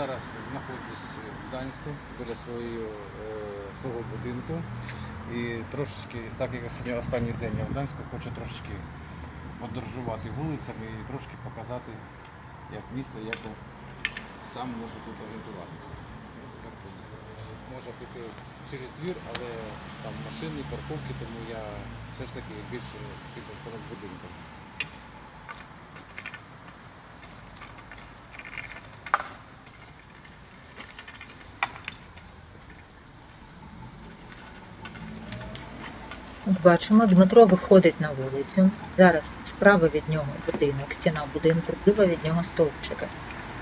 зараз знаходжусь в Гданську біля свою, е, свого будинку. І трошечки, так як сьогодні останній день я в Гданську, хочу трошечки подорожувати вулицями і трошки показати, як місто, як я сам можу тут орієнтуватися. Можна піти через двір, але там машини, парковки, тому я все ж таки більше типу, понад будинком. Бачимо, Дмитро виходить на вулицю. Зараз справа від нього будинок, стіна будинку, зліва від нього стовпчики.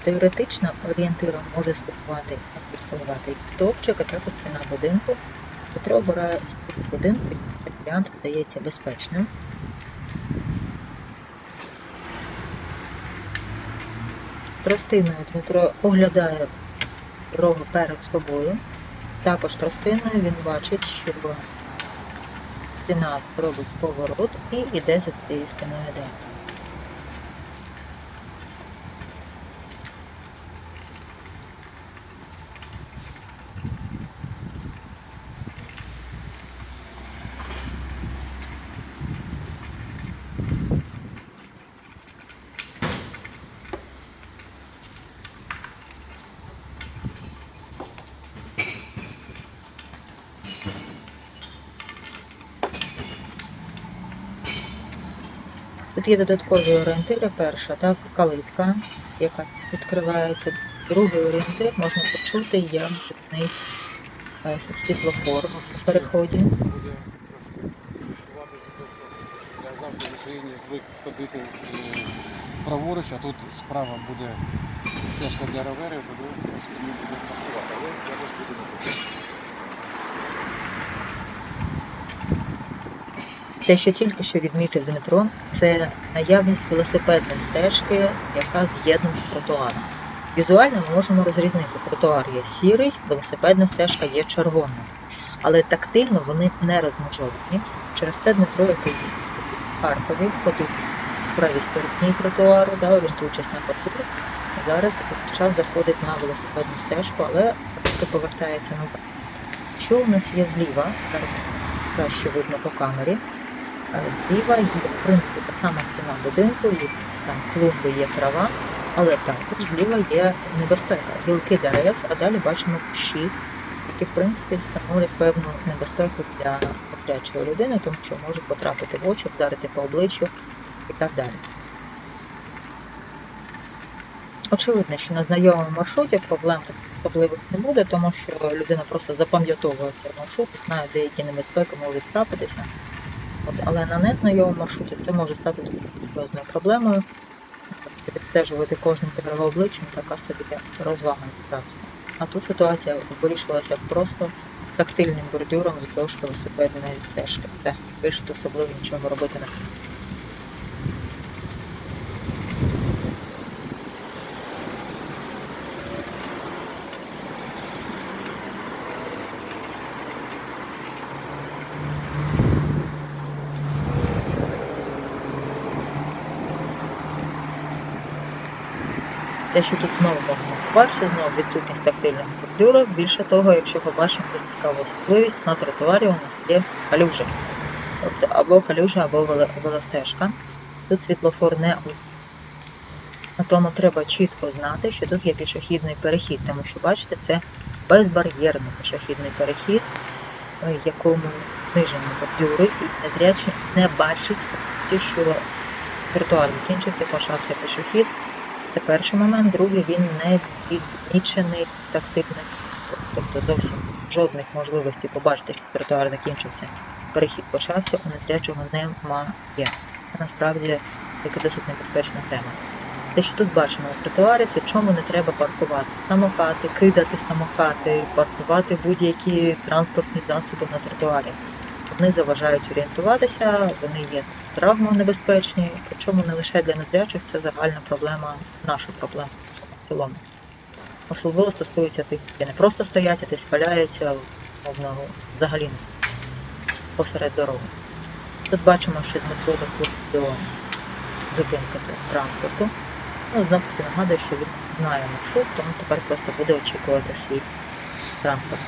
Теоретично орієнтиром може слугувати як стовпчик, а також стіна будинку. Дмитро обирає стіну будинку, і варіант видається безпечним. Тростиною Дмитро оглядає дорогу перед собою. Також тростиною він бачить, що стіна робить поворот і йде за цією спиною далі. Тут є додаткові орієнтири. Перша, так, калитка, яка відкривається. Другий орієнтир можна почути, як зупинить е, світлофор в переході. Буде я завжди в Україні звик ходити е, праворуч, а тут справа буде стежка для роверів, тоді мені буде важкувати, але я десь буду робити. Те, що тільки що відмітив Дмитро, це наявність велосипедної стежки, яка з'єднана з тротуаром. Візуально ми можемо розрізнити, тротуар є сірий, велосипедна стежка є червоною. Але тактильно вони не розмежовані. Через це Дмитро, який в Харкові ходив в правій стороні тротуару, да, орієнтуючись на паркур, зараз час заходить на велосипедну стежку, але повертається назад. Що у нас є зліва, зараз краще видно по камері. Зліва є, в принципі, та сама стіна будинку, якісь там клумби, є трава, але також зліва є небезпека, гілки дерев, а далі бачимо кущі, які, в принципі, становлять певну небезпеку для зрячої людини, тому що може потрапити в очі, вдарити по обличчю і так далі. Очевидно, що на знайомому маршруті проблем особливих не буде, тому що людина просто запам'ятовує цей маршрут, знає, де які небезпеки можуть трапитися. Але на незнайомому маршруті це може стати серйозною проблемою. Щоб Відстежувати кожним обличчям така собі розвага насправді. А тут ситуація вирішилася просто тактильним бордюром вздовж велосипедної стежки. Більше особливо нічого робити не треба. Те, що тут знову можна побачити, знову відсутність тактильних бордюрів. Більше того, якщо побачимо додаткову особливість, на тротуарі у нас є калюжа. Тобто або калюжа, або велостежка. Тут світлофор не на тому треба чітко знати, що тут є пішохідний перехід, тому що бачите, це безбар'єрний пішохідний перехід, е, якому знижені бордюри, і незрячі не бачить, що тротуар закінчився, почався пішохід. Це перший момент. Другий він не відмічений тактильним. Тобто зовсім жодних можливостей побачити, що тротуар закінчився, перехід почався, у незрячого немає. Це насправді таки досить небезпечна тема. Те, що тут бачимо на тротуарі, це чому не треба паркувати самокати, кидати самокати, паркувати будь-які транспортні засоби на тротуарі. Вони заважають орієнтуватися, вони є травмонебезпечні, причому не лише для незрячих, це загальна проблема, наша проблема в цілому. Особливо стосується тих, які не просто стоять, а десь валяються, мовно, взагалі посеред дороги. Тут бачимо, що Дмитро доходить до зупинки транспорту. Ну, знов таки нагадую, що він знає маршрут, тому тепер просто буде очікувати свій транспорт.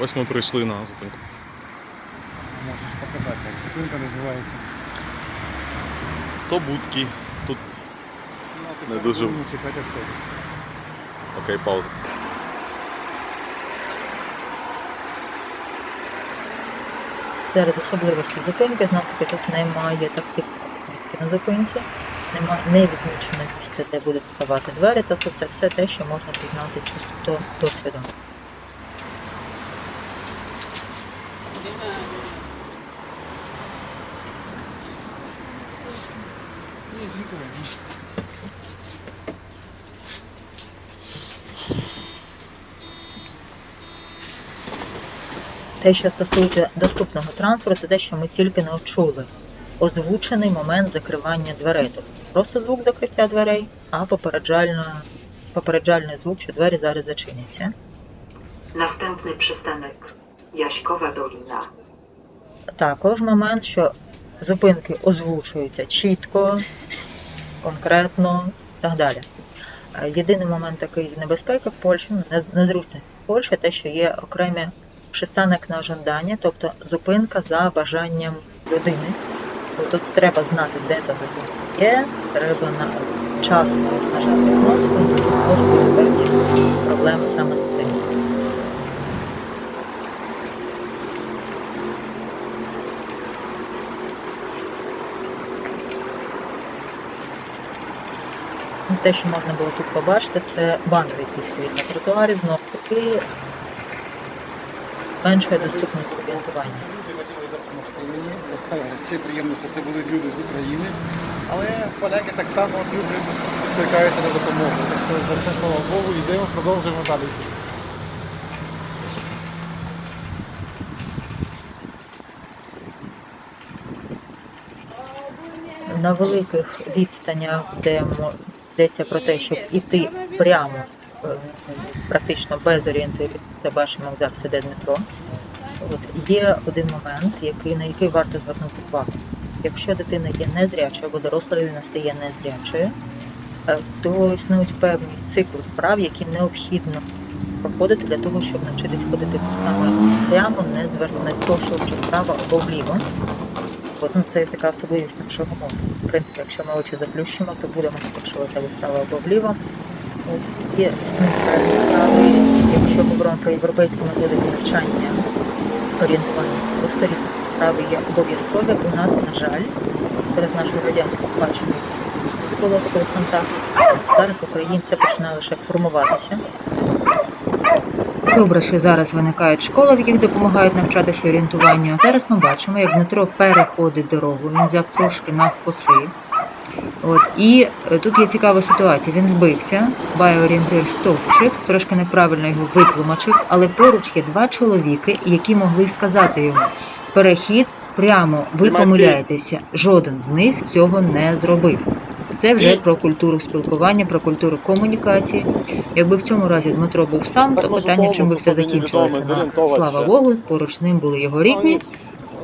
Ось ми прийшли на зупинку. Можеш показати, як зупинка називається. Собутки. Тут Ну, а Не дуже- будемо чекати автобус. окей, пауза. Серед особливостей зупинки, знов таки тут немає тактики на зупинці, немає не відмічено місце, де будуть ставати двері, тобто це все те, що можна пізнати чисто досвідом. Те, що стосується доступного транспорту, те, що ми тільки не чули. Озвучений момент закривання дверей. Тобто не просто звук закриття дверей, а попереджальний звук, що двері зараз zачиняться. Następny przystanek Jaśkowa Dolina. Також момент, що зупинки озвучуються чітко, конкретно і так далі. Е, Єдиний момент такий небезпеки в Польщі, ну, нез- незручний в Польщі, те, що є окремі пристанок на жадання, тобто зупинка за бажанням людини. Тут треба знати, де та зупинка є, треба на вчасно нажати кнопку, можуть бути проблеми саме з тим. Те, що можна було тут побачити, це банери, які стоять на тротуарі, знов таки меншої доступності орієнтування. Ще приємно, що це були люди з України. Але поляки так само дуже відкликаються на допомогу. Так що за все слава Богу, йдемо, продовжуємо далі. На великих відстанях, де йдеться про те, щоб іти прямо, е, практично без орієнтирів, це бачимо зараз іде Дмитро. От є один момент, який на який варто звернути увагу. Якщо дитина є незрячою або доросла людина стає незрячою, е, то існують певні цикли вправ, які необхідно проходити для того, щоб навчитись ходити прямо, не звер... не скошуючи вправо або вліво. От, ну, це така особливість нашого мозку. В принципі, якщо ми очі заплющимо, то будемо скошувати або вправо або вліво. От, певні вправи, якщо говоримо про європейську методику навчання орієнтування в просторі, то вправи є обов'язкові. У нас, на жаль, через нашу радянську спадщину було такої фантастики. Зараз в Україні це починає лише формуватися. Добре, що зараз виникають школи, в яких допомагають навчатися орієнтуванню. Зараз ми бачимо, як Дмитро переходить дорогу. Він взяв трошки навкоси. От і е, тут є цікава ситуація. Він збився, орієнтир стовпчик, трошки неправильно його витлумачив, але поруч є два чоловіки, які могли сказати йому: перехід прямо, ви помиляєтеся. Жоден з них цього не зробив. Це вже про культуру спілкування, про культуру комунікації. Якби в цьому разі Дмитро був сам, то питання, чим би все закінчилося. Слава Богу, поруч з ним були його Ну, рідні.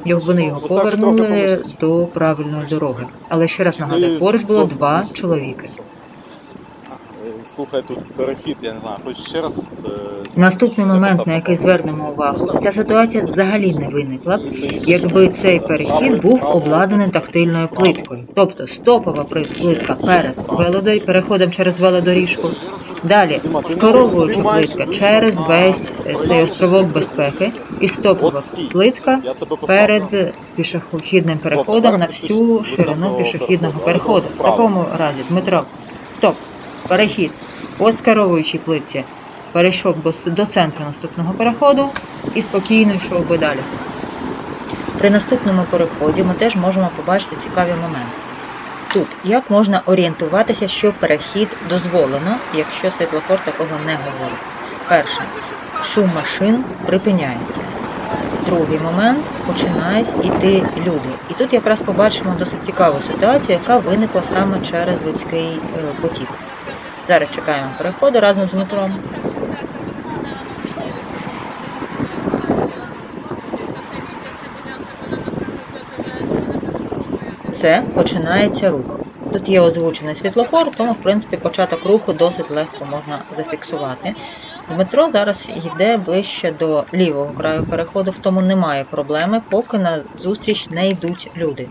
Вони його повернули до правильної дороги. Але ще раз нагадаю, поруч було два чоловіки. Е, Слухай, тут перехід, я не знаю, хоч ще раз це. Наступний момент, на який звернемо увагу, ця ситуація взагалі не виникла б, якби цей перехід був обладнаний тактильною плиткою. Тобто стопова плитка перед велодоріжкою, переходом через велодоріжку. Далі скоровуюча плитка через весь е, цей островок безпеки. і стопова плитка перед пішохідним переходом на всю ширину пішохідного переходу. В такому разі, Дмитро, перехід по скеровуючій плитці перейшов до, центру наступного переходу і спокійно йшов би далі. При наступному переході ми теж можемо побачити цікаві моменти. Тут як можна орієнтуватися, що перехід дозволено, якщо світлофор такого не говорить. Перше, шум машин припиняється. Другий момент починають іти люди. І тут якраз побачимо досить цікаву ситуацію, яка виникла саме через людський е, потік. Зараз чекаємо переходу разом з Дмитром. Це починається рух. Тут є озвучений світлофор, тому в принципі початок руху досить легко можна зафіксувати. Дмитро зараз йде ближче до лівого краю переходу, в тому немає проблеми, поки на зустріч не йдуть люди.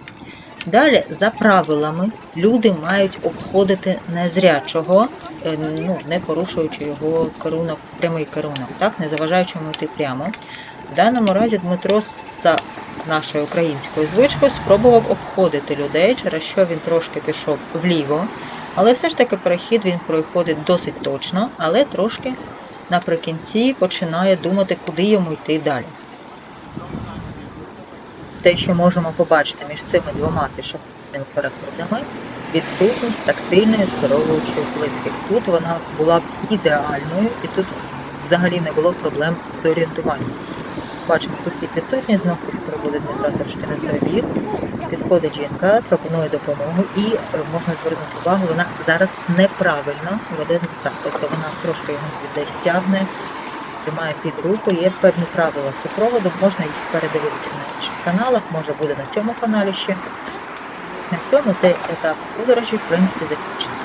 Далі, за правилами, люди мають обходити незрячого, е, ну, не порушуючи його керунок, прямий керунок, так, не заважаючи йому йти прямо. В даному разі Дмитро за нашою українською звичкою спробував обходити людей, через що він трошки пішов вліво. Але все ж таки перехід він проходить досить точно, але трошки наприкінці починає думати, куди йому йти далі. Те, що можемо побачити між цими двома пішохідними переходами, відсутність тактильної скеровуючої плитки. Тут вона була б ідеальною, і тут взагалі не було проблем з орієнтуванням. Бачимо, тут є відсутність, знов таки проводить Дмитра трошки той. Підходить жінка, пропонує допомогу і е, можна звернути увагу, вона зараз неправильно веде Дмитра. Тобто вона трошки його десь тягне, тримає під руку, є певні правила супроводу, можна їх передивитися на інших каналах, може буде на цьому каналі ще. На цьому цей етап подорожі, в принципі, закінчений.